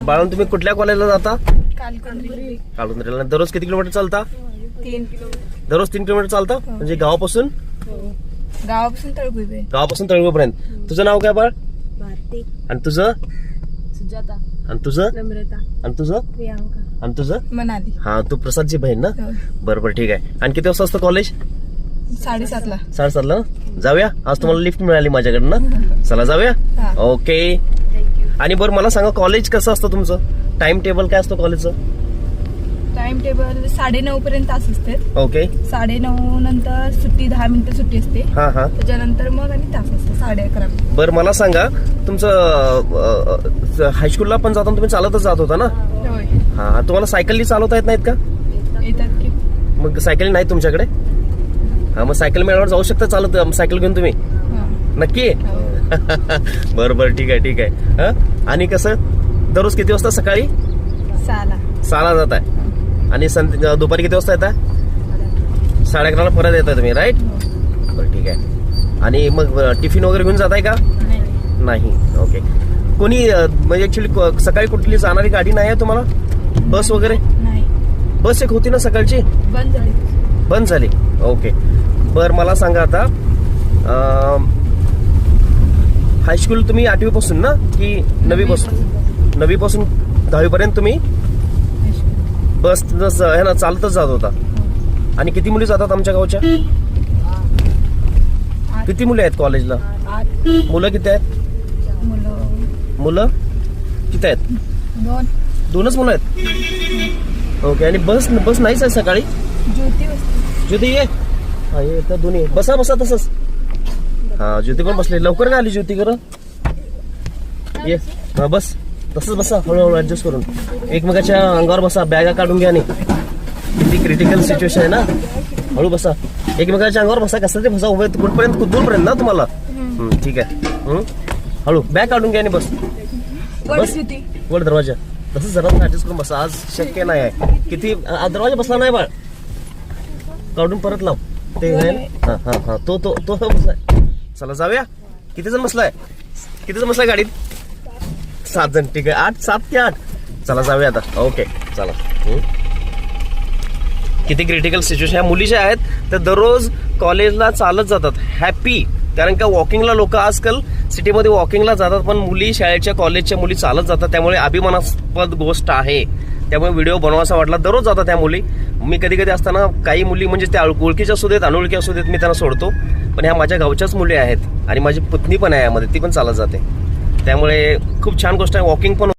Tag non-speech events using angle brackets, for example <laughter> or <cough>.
बाळून तुम्ही कुठल्या कॉलेजला जाता? कालकुंद्री. काळुंद्रेला दररोज किती किलोमीटर चालता? तीन किलोमीटर. दररोज तीन किलोमीटर चालता? म्हणजे गावापासून? गावापासून तळगुबे गावापासून तळगोपर्यंत तुझं नाव काय बाळ? भारती. आणि तुझं? सुजाता. आणि तुझं? नम्रता. आणि तुझं? प्रियांका. आणि तुझं? मनाली. हा तू प्रसादची बहीण ना? बरं बरं ठीक आहे. आणि किती वाजता असतं कॉलेज साडेसातला. साडेसातला ना? जाऊया. आज तुम्हाला लिफ्ट मिळाली माझ्याकडनं ना? चला जाऊया? हा. ओके आणि बरं मला सांगा कॉलेज कसं असतं तुमचं? टाइम टेबल काय असतं कॉलेजचं टाइम टेबल साडे नऊ पर्यंत तास असते ओके साडे नऊ नंतर सुट्टी दहा मिनिटं सुट्टी असते. हा हा. त्याच्यानंतर मग आणि तास असतो साडे अकरा बरं मला सांगा तुमचं हायस्कूलला पण जाताना तुम्ही चालतच जात होता ना? होय. हा तुम्हाला सायकलनी चालवता येत नाहीत का? येतात की. मग सायकल नाही तुमच्याकडे? हा मग सायकल मेळावर जाऊ शकता चालत सायकल घेऊन तुम्ही? हा. नक्की? हो. <laughs> बरं बरं ठीक आहे ठीक आहे. हं? आणि कसं? दररोज किती वाजता सकाळी? सहाला. जात आहे आणि संध दुपारी किती वाजता येता साडे अकराला परत येता तुम्ही राईट हो. बरं ठीक आहे. आणि मग अ, टिफिन वगैरे घेऊन जाताय का? नाही. नाही. ओके. कोणी अ, म्हणजे ऍक्च्युली सकाळी कुठली जाणारी गाडी नाही आहे तुम्हाला? बस वगैरे? नाही. बस एक होती ना सकाळची? बंद झाली. बंद झाली. ओके. बर मला सांगा आता. हायस्कूल तुम्ही आठवी पासून ना की नवी पासून नवी पासून दहावी पर्यंत तुम्ही? बस हे ना चालतच जात होता. आणि किती मुली जातात आमच्या गावच्या? किती मुली आहेत कॉलेजला? मुलं किती आहेत? मुलं किती आहेत? दोन दोनच मुलं आहेत? ओके आणि बस बस नाहीच आहे सकाळी? ज्योती ज्योती ये? तर दोन्ही आहे. बसा बसा तसंच. हा ज्योती पण बसली. लवकर काय आली ज्योती कर ये हा बस. तसंच बसा हळूहळू ऍडजस्ट करून. एकमेकाच्या अंगावर बसा बॅगा काढून घ्या आणि. किती क्रिटिकल सिच्युएशन आहे ना? हळू बसा. एकमेकाच्या अंगावर बसा कसं ते बसा उभे कुठपर्यंत दूरपर्यंत ना तुम्हाला? हम्म, ठीक आहे. हम्म. हळू बॅग काढून घ्या आणि बस. बस. वर दरवाजा. तसंच जरा ऍडजस्ट करून बसा. आज शक्य नाही आहे. किती आ, दरवाजा बसला नाही बाळ. काढून परत लाव. ते आहे ना? हा हा हा. तो तो तो बसलाय चला जाऊया. किती जण बसलाय? किती जण बसलाय गाडीत? सात जण. ठीक आहे. आठ सात ते आठ? चला जाऊया आता. ओके चला. किती क्रिटिकल सिच्युएशन ह्या मुली ज्या आहेत त्या दररोज कॉलेजला चालत जातात. हॅपी कारण का वॉकिंगला लोक आजकाल सिटीमध्ये वॉकिंगला जातात पण मुली शाळेच्या कॉलेजच्या मुली चालत जातात. त्यामुळे अभिमानास्पद गोष्ट आहे. त्यामुळे व्हिडिओ बनवासा वाटला. दररोज जातात त्या मुली. मी कधी कधी असताना काही मुली म्हणजे त्या ओळखीच्या असू देत अनोळखी असू देत मी त्यांना सोडतो. पण ह्या माझ्या गावच्याच मुली आहेत आणि माझी पत्नी पण आहे यामध्ये. ती पण चालत जाते. त्यामुळे खूप छान गोष्ट आहे. वॉकिंग पण